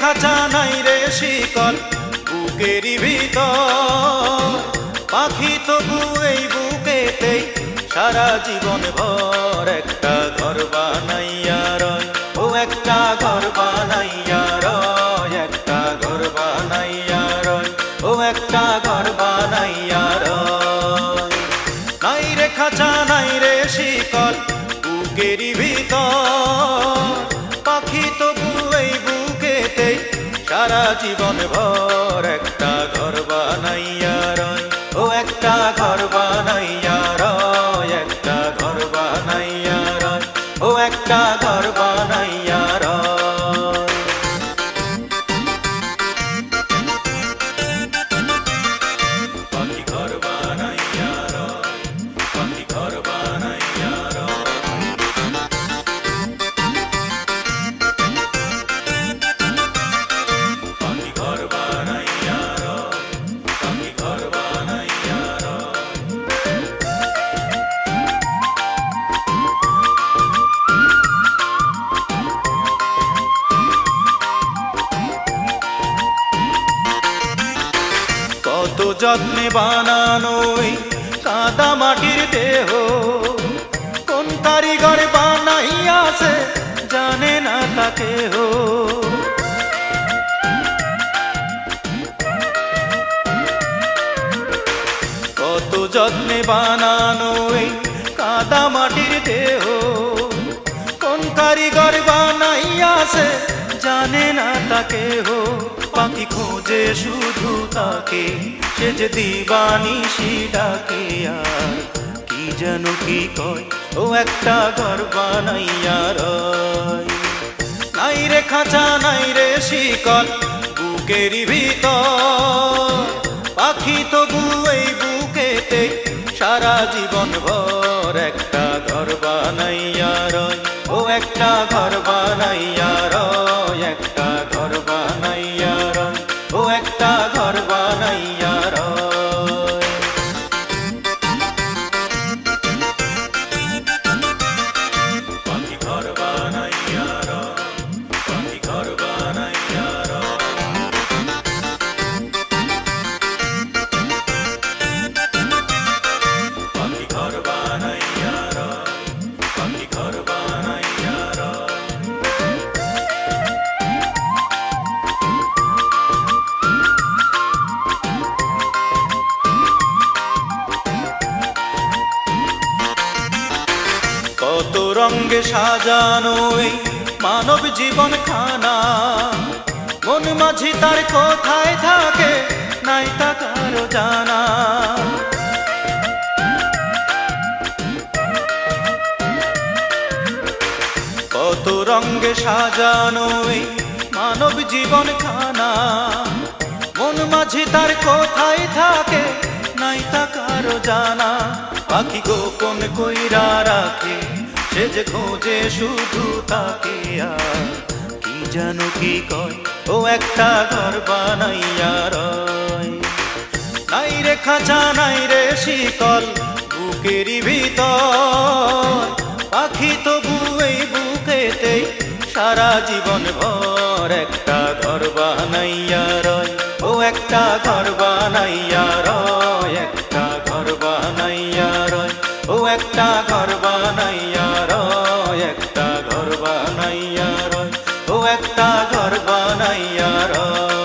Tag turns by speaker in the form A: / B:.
A: খাঁচা নাই রে শিকল, বুকেরই ভিতর। পাখি তবু এই বুকেতেই সারা জীবন ভর। একটা ঘর বানাইয়া রয়, ও একটা ঘর বানাইয়া রয়। একটা ঘর বানাইয়া রয়, ও একটা ঘর বানাইয়া রয়। নাই রে খাঁচা, নাই রে শিকল, বুকেরই ভিতর। জীবন ভর, একটা ঘর বানাইয়া রয়। ও, একটা ঘর বানাইয়া রয়, একটা ঘর বানাইয়া রয়। ও, একটা কত যত্নে বানানোই কাদা মাটির দেহ। কোন কারিগর বানাইয়াছে জানে না তাকে হো কত যত্নে বানানোই কাদা মাটির দেহ। কোন কারিগর বানাইয়াছে জানে না তাকে হো পাখি খোঁজে শুধু তাকে। সে যে দিবানিশি ডাকে আর। কি যেন, কি কয়, ও একটা ঘর বানাইয়া রয়। নাই রে খাঁচা, নাই রে শিকল বুকের ভিতর। পাখি তবু এই বুকেতে সারা জীবন ভর একটা রঙ্গে সাজানো এই মানব জীবন খানা। মন মাঝি তার কোথায় থাকে, নাই তা কারও জানা। কত রঙ্গে সাজানো এই মানব জীবন খানা। মন মাঝি তার কোথায় থাকে, নাই তা কারও জানা। পাখি গোপন কইরা রাখে সে যে খোঁজে শুধু তাকে আর। কি জানো কি কয়, ও একটা ঘর বানাইয়া রয়। নাই রে খাঁচা, নাই রে শিকল, বুকেরই ভিতর। পাখি তবু এই বুকেতে সারা জীবন ভর একটা ঘর বানাইয়া রয়। ও একটা ঘর বানাইয়া রয়। ঘর বানাইয়া রা